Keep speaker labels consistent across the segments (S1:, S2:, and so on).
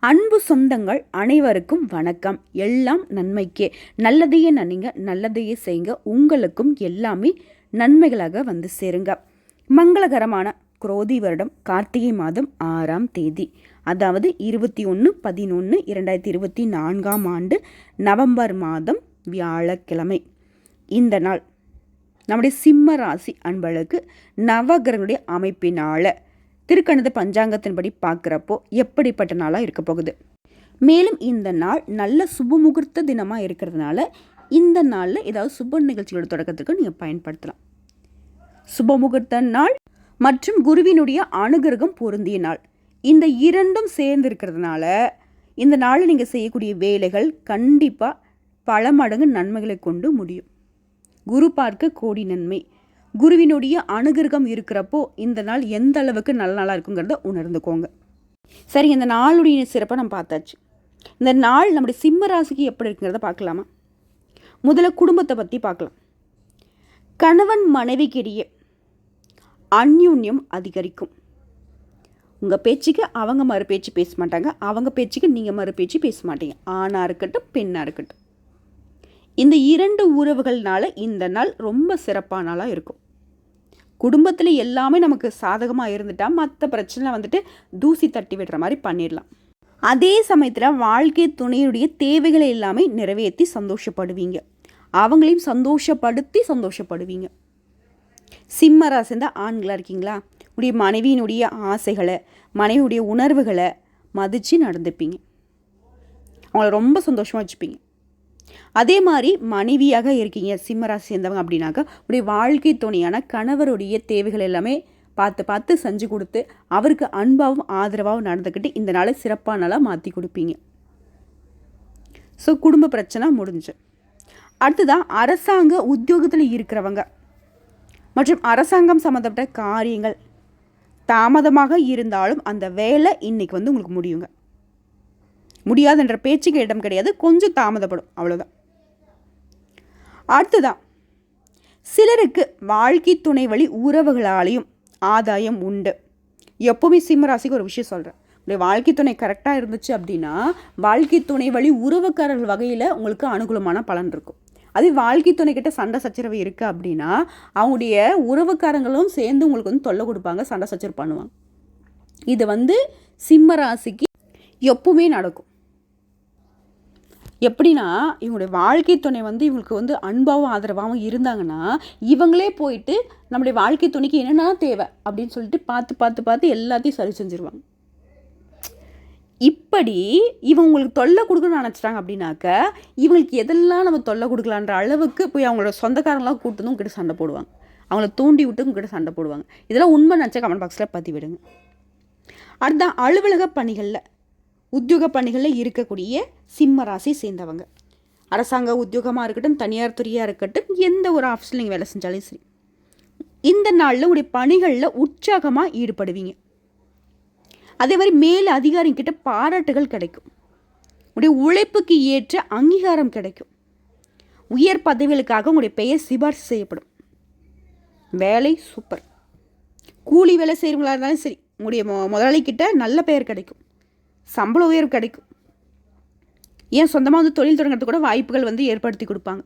S1: அன்பு சொந்தங்கள் அனைவருக்கும் வணக்கம். எல்லாம் நன்மைக்கே. நல்லதையே நன்னிங்க நல்லதையே செய்யுங்க. உங்களுக்கும் எல்லாமே நன்மைகளாக வந்து சேருங்க. மங்களகரமான குரோதி வருடம் கார்த்திகை மாதம் ஆறாம் தேதி. அதாவது இருபத்தி ஒன்று பதினொன்று இரண்டாயிரத்தி இருபத்தி நான்காம் ஆண்டு நவம்பர் மாதம் வியாழக்கிழமை. இந்த நாள் நம்முடைய சிம்ம ராசி அன்பளுக்கு நவகிரகனுடைய அமைப்பினால் திருக்கணித பஞ்சாங்கத்தின்படி பார்க்குறப்போ எப்படிப்பட்ட நாளாக இருக்க போகுது? மேலும் இந்த நாள் நல்ல சுப முகூர்த்த தினமாக இருக்கிறதுனால இந்த நாளில் ஏதாவது சுப நிகழ்ச்சிகளோட தொடக்கத்துக்கு நீங்கள் பயன்படுத்தலாம். சுப முகூர்த்த நாள் மற்றும் குருவினுடைய அனுகிரகம் பொருந்திய நாள். இந்த இரண்டும் சேர்ந்து இருக்கிறதுனால இந்த நாளில் நீங்கள் செய்யக்கூடிய வேலைகள் கண்டிப்பாக பல மடங்கு நன்மைகளை கொண்டு முடியும். குரு பார்க்க கோடி நன்மை. குருவினுடைய அனுகிரகம் இருக்கிறப்போ இந்த நாள் எந்த அளவுக்கு நல்ல நாளாக இருக்குங்கிறத உணர்ந்துக்கோங்க. சரி இந்த நாளுடைய சிறப்பை நம்ம பார்த்தாச்சு. இந்த நாள் நம்முடைய சிம்ம ராசிக்கு எப்படி இருக்குங்கிறத பார்க்கலாமா? முதல்ல குடும்பத்தை பற்றி பார்க்கலாம். கணவன் மனைவிக்கிடையே அந்யூன்யம் அதிகரிக்கும். உங்கள் பேச்சுக்கு அவங்க மறு பேச்சு பேச மாட்டாங்க. அவங்க பேச்சுக்கு நீங்கள் மறு பேச்சு பேச மாட்டீங்க. ஆணாக இருக்கட்டும் பெண்ணாக இருக்கட்டும். இந்த இரண்டு உறவுகள்னால இந்த நாள் ரொம்ப சிறப்பான நாளாக இருக்கும். குடும்பத்தில் எல்லாமே நமக்கு சாதகமாக இருந்துட்டால் மற்ற பிரச்சனை வந்துட்டு தூசி தட்டி விடுற மாதிரி பண்ணிடலாம். அதே சமயத்தில் வாழ்க்கை துணையுடைய தேவைகளை எல்லாமே நிறைவேற்றி சந்தோஷப்படுவீங்க. அவங்களையும் சந்தோஷப்படுத்தி சந்தோஷப்படுவீங்க. சிம்ம ராசிந்த ஆண்களாக இருக்கீங்களா? உடைய மனைவியினுடைய ஆசைகளை மனைவியுடைய உணர்வுகளை மதித்து நடந்துப்பீங்க. அவங்கள ரொம்ப சந்தோஷமாக வச்சுப்பீங்க. அதே மாதிரி மனைவியாக இருக்கீங்க சிம்மராசி சேர்ந்தவங்க அப்படின்னாக்கா உடைய வாழ்க்கை துணையான கணவருடைய தேவைகள் எல்லாமே பார்த்து பார்த்து செஞ்சு கொடுத்து அவருக்கு அன்பாகவும் ஆதரவாகவும் நடந்துக்கிட்டு இந்த நாளை சிறப்பான நாளாக மாற்றி கொடுப்பீங்க. ஸோ குடும்ப பிரச்சனை முடிஞ்சு. அடுத்ததான் அரசாங்க உத்தியோகத்தில் இருக்கிறவங்க. மற்றும் அரசாங்கம் சம்மந்தப்பட்ட காரியங்கள் தாமதமாக இருந்தாலும் அந்த வேலை இன்னைக்கு வந்து உங்களுக்கு முடியுங்க. முடியாதுன்ற பேச்சுக்கு இடம் கிடையாது கொஞ்சம் தாமதப்படும் அவ்வளோதான் அடுத்ததான் சிலருக்கு வாழ்க்கை துணை வழி உறவுகளாலையும் ஆதாயம் உண்டு. எப்போவுமே சிம்மராசிக்கு ஒரு விஷயம் சொல்கிறேன் உங்களுடைய வாழ்க்கை துணை கரெக்டாக இருந்துச்சு அப்படின்னா வாழ்க்கை துணை வழி உறவுக்காரர்கள் வகையில் உங்களுக்கு அனுகூலமான பலன் இருக்கும். அதே வாழ்க்கை துணைக்கிட்ட சண்டை சச்சரவு இருக்குது அப்படின்னா அவங்களுடைய உறவுக்காரங்களும் சேர்ந்து உங்களுக்கு வந்து தொல்லை கொடுப்பாங்க சண்டை சச்சரவு பண்ணுவாங்க. இது வந்து சிம்ம ராசிக்கு எப்பவுமே நடக்கும். எப்படின்னா இவங்களுடைய வாழ்க்கை துணை வந்து இவங்களுக்கு வந்து அன்பாகவும் ஆதரவாகவும் இருந்தாங்கன்னா இவங்களே போயிட்டு நம்முடைய வாழ்க்கை துணைக்கு என்னென்ன தேவை அப்படின்னு சொல்லிட்டு பார்த்து பார்த்து பார்த்து எல்லாத்தையும் சரி செஞ்சுருவாங்க. இப்படி இவங்க உங்களுக்கு தொல்லை கொடுக்கணும்னு நினச்சிட்டாங்க அப்படின்னாக்க இவங்களுக்கு எதெல்லாம் நம்ம தொல்லை கொடுக்கலான்ற அளவுக்கு போய் அவங்களோட சொந்தக்காரங்களாம் கூட்டு வந்து உங்ககிட்ட சண்டை போடுவாங்க. அவங்கள தூண்டி விட்டு உங்ககிட்ட சண்டை போடுவாங்க. இதெல்லாம் உண்மை நினச்சா கமெண்ட் பாக்ஸில் பற்றி விடுங்க அடுத்த அலுவலக பணிகளில். உத்தியோக பணிகளில் இருக்கக்கூடிய சிம்ம ராசி சேர்ந்தவங்க. அரசாங்க உத்தியோகமாக இருக்கட்டும் தனியார் துறையாக இருக்கட்டும் எந்த ஒரு ஆஃபீஸில் நீங்கள் வேலை செஞ்சாலும் சரி. இந்த நாளில் உடைய பணிகளில் உற்சாகமாக ஈடுபடுவீங்க. அதே மாதிரி மேல் அதிகாரிகிட்ட பாராட்டுகள் கிடைக்கும். உடைய உழைப்புக்கு ஏற்ற அங்கீகாரம் கிடைக்கும். உயர் பதவிகளுக்காக உங்களுடைய பெயர் சிபாரிசு செய்யப்படும். வேலை சூப்பர். கூலி வேலை செய்கிறவங்களா இருந்தாலும் சரி உங்களுடைய முதலாளிக்கிட்ட நல்ல பெயர் கிடைக்கும். சம்பள உயர்வு கிடைக்கும். ஏன் சொந்தமாக வந்து தொழில் தொடங்குறது கூட வாய்ப்புகள் வந்து ஏற்படுத்தி கொடுப்பாங்க.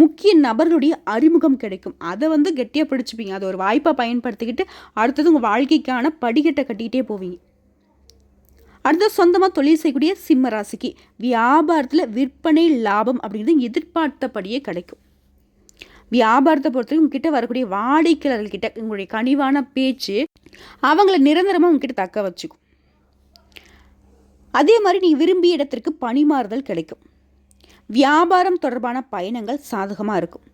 S1: முக்கிய நபர்களுடைய அறிமுகம் கிடைக்கும். அதை வந்து கெட்டியாக பிடிச்சிப்பீங்க. அதை ஒரு வாய்ப்பாக பயன்படுத்திக்கிட்டு அடுத்தது உங்கள் வாழ்க்கைக்கான படிக்கட்டை கட்டிக்கிட்டே போவீங்க. அடுத்தது சொந்தமாக தொழில் செய்யக்கூடிய சிம்ம ராசிக்கு வியாபாரத்தில் விற்பனை லாபம் அப்படிங்கிறது எதிர்பார்த்தபடியே கிடைக்கும். வியாபாரத்தை பொறுத்தவரைக்கும் உங்ககிட்ட வரக்கூடிய வாடிக்கையாளர்கிட்ட உங்களுடைய கனிவான பேச்சு அவங்கள நிரந்தரமாக உங்ககிட்ட தக்க வச்சுக்கும். அதே மாதிரி நீ விரும்பிய இடத்திற்கு பணிமாறுதல் கிடைக்கும். வியாபாரம் தொடர்பான பயணங்கள் சாதகமாக இருக்கும்.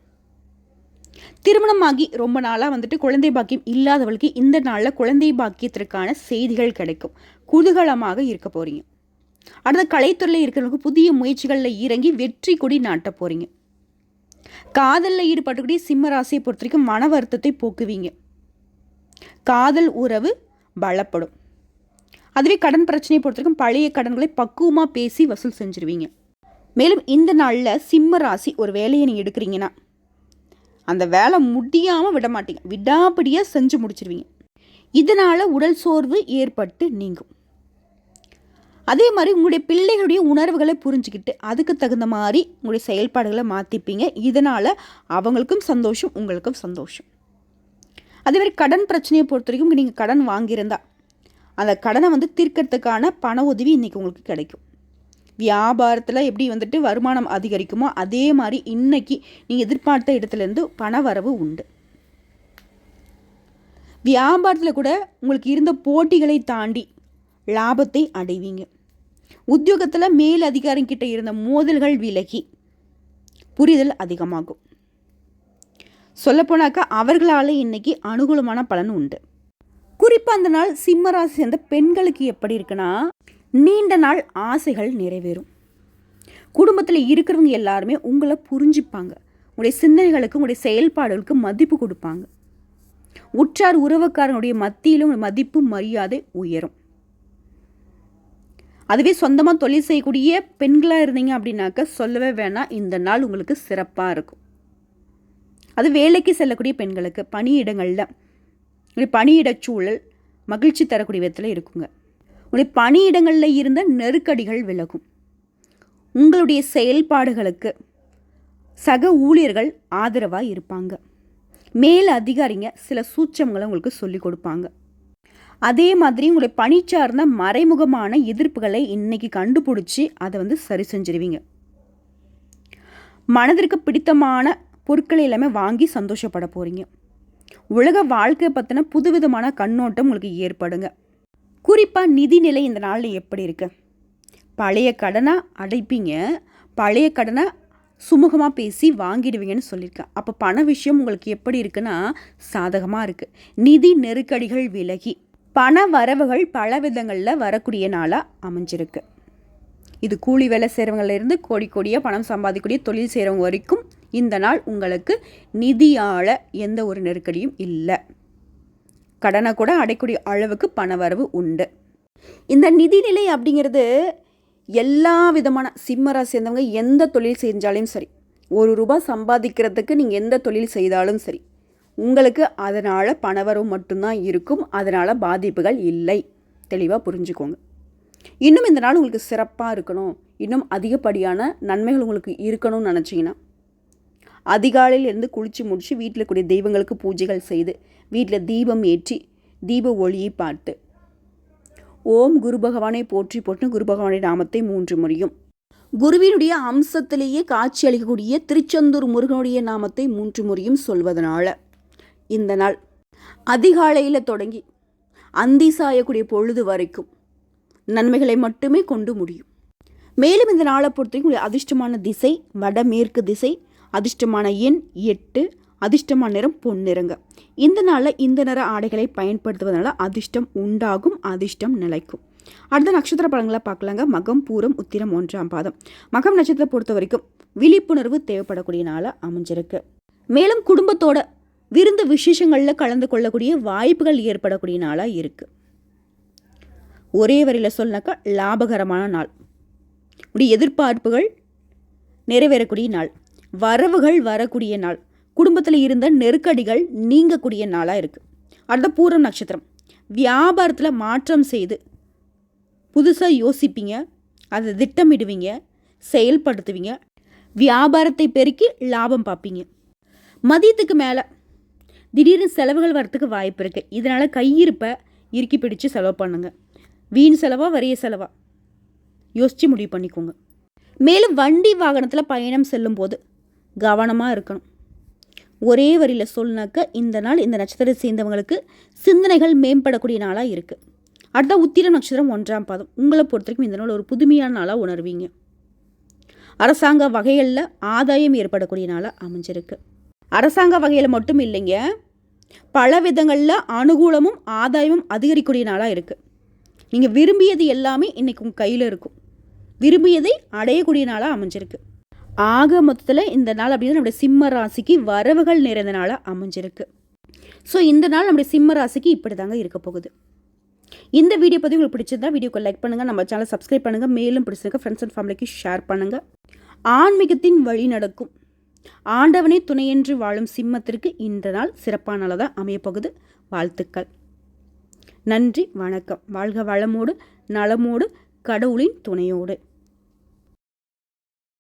S1: திருமணமாகி ரொம்ப நாளாக வந்துட்டு குழந்தை பாக்கியம் இல்லாதவளுக்கு இந்த நாளில் குழந்தை பாக்கியத்திற்கான செய்திகள் கிடைக்கும். குதூகலமாக இருக்க போகிறீங்க அடுத்த கலைத்துறையில் இருக்கிறவங்களுக்கு புதிய முயற்சிகளில் இறங்கி வெற்றி கொடி நாட்ட போகிறீங்க காதலில் ஈடுபட்டுக்கூடிய சிம்ம ராசியை பொறுத்த வரைக்கும் மன வருத்தத்தை போக்குவீங்க. காதல் உறவு பலப்படும். அதுவே கடன் பிரச்சனையை பொறுத்தவரைக்கும் பழைய கடன்களை பக்குவமாக பேசி வசூல் செஞ்சுருவீங்க. மேலும் இந்த நாளில் சிம்ம ராசி ஒரு வேலையை நீங்கள் எடுக்கிறீங்கன்னா அந்த வேலை முடியாமல் விட மாட்டீங்க. விடாபடியாக செஞ்சு முடிச்சிருவீங்க. இதனால் உடல் சோர்வு ஏற்பட்டு நீங்கும். அதே மாதிரி உங்களுடைய பிள்ளைகளுடைய உணர்வுகளை புரிஞ்சுக்கிட்டு அதுக்கு தகுந்த மாதிரி உங்களுடைய செயல்பாடுகளை மாற்றிப்பீங்க இதனால் அவங்களுக்கும் சந்தோஷம் உங்களுக்கும் சந்தோஷம். அதே மாதிரி கடன் பிரச்சனையை பொறுத்த வரைக்கும் நீங்கள் கடன் வாங்கியிருந்தா அந்த கடனை வந்து தீர்க்கறதுக்கான பண உதவி இன்றைக்கி உங்களுக்கு கிடைக்கும். வியாபாரத்தில் எப்படி வந்துட்டு வருமானம் அதிகரிக்குமோ அதே மாதிரி இன்னைக்கு நீங்கள் எதிர்பார்த்த இடத்துலேருந்து பண வரவு உண்டு. வியாபாரத்தில் கூட உங்களுக்கு இருந்த போட்டிகளை தாண்டி லாபத்தை அடைவீங்க. உத்தியோகத்தில் மேல் அதிகாரிகிட்ட இருந்த மோதல்கள் விலகி புரிதல் அதிகமாகும். சொல்லப்போனாக்கா அவர்களால் இன்றைக்கி அனுகூலமான பலன் உண்டு. குறிப்பாக அந்த நாள் சிம்மராசி சேர்ந்த பெண்களுக்கு எப்படி இருக்குன்னா நீண்ட நாள் ஆசைகள் நிறைவேறும். குடும்பத்தில் இருக்கிறவங்க எல்லாருமே உங்களை புரிஞ்சுப்பாங்க. உங்களுடைய சிந்தனைகளுக்கு உங்களுடைய செயல்பாடுகளுக்கு மதிப்பு கொடுப்பாங்க. உற்றார் உறவுக்காரனுடைய மத்தியிலும் மதிப்பு மரியாதை உயரும். அதுவே சொந்தமாக தொழில் செய்யக்கூடிய பெண்களாக இருந்தீங்க அப்படின்னாக்க சொல்லவே வேணாம். இந்த நாள் உங்களுக்கு சிறப்பாக இருக்கும். அது வேலைக்கு செல்லக்கூடிய பெண்களுக்கு பணியிடங்களில் பணியிடச் சூழல் மகிழ்ச்சி தரக்கூடிய விதத்தில் இருக்குங்க. உங்களுடைய பணியிடங்களில் இருந்த நெருக்கடிகள் விலகும். உங்களுடைய செயல்பாடுகளுக்கு சக ஊழியர்கள் ஆதரவாக இருப்பாங்க. மேல் அதிகாரிங்க சில சூச்சங்களை உங்களுக்கு சொல்லிக் கொடுப்பாங்க. அதே மாதிரி உங்களுடைய பணி சார்ந்த மறைமுகமான எதிர்ப்புகளை இன்னைக்கு கண்டுபிடிச்சி அதை வந்து சரி செஞ்சிருவீங்க. மனதிற்கு பிடித்தமான பொருட்களை எல்லாமே வாங்கி சந்தோஷப்பட போகிறீங்க உலக வாழ்க்கை பற்றின புதுவிதமான கண்ணோட்டம் உங்களுக்கு ஏற்படுங்க. குறிப்பாக நிதிநிலை இந்த நாளில் எப்படி இருக்கு? பழைய கடனை அடைப்பீங்க. பழைய கடனை சுமூகமாக பேசி வாங்கிடுவீங்கன்னு சொல்லியிருக்கேன் அப்போ பண விஷயம் உங்களுக்கு எப்படி இருக்குன்னா சாதகமாக இருக்குது நிதி நெருக்கடிகள் விலகி பண வரவுகள் பல விதங்களில் வரக்கூடிய நாளாக அமைஞ்சிருக்கு. இது கூலி வேலை செய்கிறவங்கலேருந்து கோடி கோடியாக பணம் சம்பாதிக்கக்கூடிய தொழில் செய்கிறவங்க வரைக்கும் இந்த நாள் உங்களுக்கு நிதியால் எந்த ஒரு நெருக்கடியும் இல்லை. கடனை கூட அடைக்கூடிய அளவுக்கு பண வரவு உண்டு. இந்த நிதிநிலை அப்படிங்கிறது எல்லா விதமான சிம்மராக சேர்ந்தவங்க எந்த தொழில் செஞ்சாலும் சரி ஒரு ரூபாய் சம்பாதிக்கிறதுக்கு நீங்கள் எந்த தொழில் செய்தாலும் சரி உங்களுக்கு அதனால் பணவரவு மட்டும்தான் இருக்கும் அதனால் பாதிப்புகள் இல்லை. தெளிவாக புரிஞ்சுக்கோங்க. இன்னும் இந்த நாள் உங்களுக்கு சிறப்பாக இருக்கணும். இன்னும் அதிகப்படியான நன்மைகள் உங்களுக்கு இருக்கணும்னு நினச்சிங்கன்னா அதிகாலையில் இருந்து குளித்து முடித்து வீட்டில் கூடிய தெய்வங்களுக்கு பூஜைகள் செய்து வீட்டில் தீபம் ஏற்றி தீப ஒளியை பார்த்து. ஓம் குரு பகவானை போற்றி போட்டு குரு பகவானுடைய நாமத்தை மூன்று முறையும். குருவினுடைய அம்சத்திலேயே காட்சி அளிக்கக்கூடிய திருச்செந்தூர் முருகனுடைய நாமத்தை மூன்று முறையும் சொல்வதனால இந்த நாள் அதிகாலையில் தொடங்கி அந்தி சாயக்கூடிய பொழுது வரைக்கும் நன்மைகளை மட்டுமே கொண்டு முடியும். மேலும் இந்த நாளை பொறுத்தவரைக்கும் அதிர்ஷ்டமான திசை வடமேற்கு திசை அதிர்ஷ்டமான எண் எட்டு அதிர்ஷ்டமான நிறம் பொன்னிறங்க. இந்த நாளில் இந்த நிற ஆடைகளை பயன்படுத்துவதனால அதிர்ஷ்டம் உண்டாகும் அதிர்ஷ்டம் நிலைக்கும். அடுத்த நட்சத்திர பழங்களை பார்க்கலாங்க. மகம் பூரம் உத்திரம் ஒன்றாம் பாதம். மகம் நட்சத்திரத்தை பொறுத்த வரைக்கும் விழிப்புணர்வு தேவைப்படக்கூடிய நாளாக அமைஞ்சிருக்கு. மேலும் குடும்பத்தோட விருந்து விசேஷங்களில் கலந்து கொள்ளக்கூடிய வாய்ப்புகள் ஏற்படக்கூடிய நாளாக இருக்குது ஒரே வரியில் சொன்னாக்கா லாபகரமான நாள். உடைய எதிர்பார்ப்புகள் நிறைவேறக்கூடிய நாள். வரவுகள் வரக்கூடிய நாள். குடும்பத்தில் இருந்த நெருக்கடிகள் நீங்கக்கூடிய நாளாக இருக்குது அடுத்த பூரம் நட்சத்திரம். வியாபாரத்தில் மாற்றம் செய்து புதுசாக யோசிப்பீங்க அதை திட்டமிடுவீங்க செயல்படுத்துவீங்க வியாபாரத்தை பெருக்கி லாபம் பார்ப்பீங்க. மதியத்துக்கு மேலே திடீர்னு செலவுகள் வரத்துக்கு வாய்ப்பு இருக்குது இதனால் கையிருப்பை இறுக்கி பிடிச்சு செலவு பண்ணுங்க. வீண் செலவாக வரிய செலவாக யோசித்து முடிவு பண்ணிக்கோங்க. மேலும் வண்டி வாகனத்தில் பயணம் செல்லும்போது கவனமாக இருக்கணும். ஒரே வரியில் சொல்லினாக்க இந்த நாள் இந்த நட்சத்திரத்தை சேர்ந்தவங்களுக்கு சிந்தனைகள் மேம்படக்கூடிய நாளாக இருக்குது அடுத்த உத்திரம் நட்சத்திரம் ஒன்றாம் பாதம். உங்களை பொறுத்த வரைக்கும் இந்த நாள் ஒரு புதுமையான நாளாக உணர்வீங்க. அரசாங்க வகைகளில் ஆதாயம் ஏற்படக்கூடிய நாளாக அமைஞ்சிருக்கு. அரசாங்க வகையில் மட்டும் இல்லைங்க பல விதங்களில் அனுகூலமும் ஆதாயமும் அதிகரிக்கக்கூடிய நாளாக இருக்குது நீங்கள் விரும்பியது எல்லாமே இன்றைக்கி உங்கள் கையில் இருக்கும். விரும்பியதை அடையக்கூடிய நாளாக அமைஞ்சிருக்கு. ஆக மொத்தத்தில் இந்த நாள் அப்படின்னா நம்முடைய சிம்ம ராசிக்கு வரவுகள் நிறைந்த நாளாக அமைஞ்சிருக்கு. ஸோ இந்த நாள் நம்முடைய சிம்ம ராசிக்கு இப்படி தாங்க இருக்க போகுது. இந்த வீடியோ பற்றி உங்களுக்கு பிடிச்சிருந்தா வீடியோக்கு லைக் பண்ணுங்கள் நம்ம சேனல் சப்ஸ்கிரைப் பண்ணுங்கள் மேலும் பிடிச்சிருக்க ஃப்ரெண்ட்ஸ் அண்ட் ஃபேமிலிக்கு ஷேர் பண்ணுங்கள் ஆன்மீகத்தின் வழி நடக்கும். ஆண்டவனே துணையென்று வாழும் சிம்மத்திற்கு இந்த நாள் சிறப்பான நாளாக அமையப்போகுது. வாழ்த்துக்கள். நன்றி வணக்கம். வாழ்க வளமோடு நலமோடு கடவுளின் துணையோடு.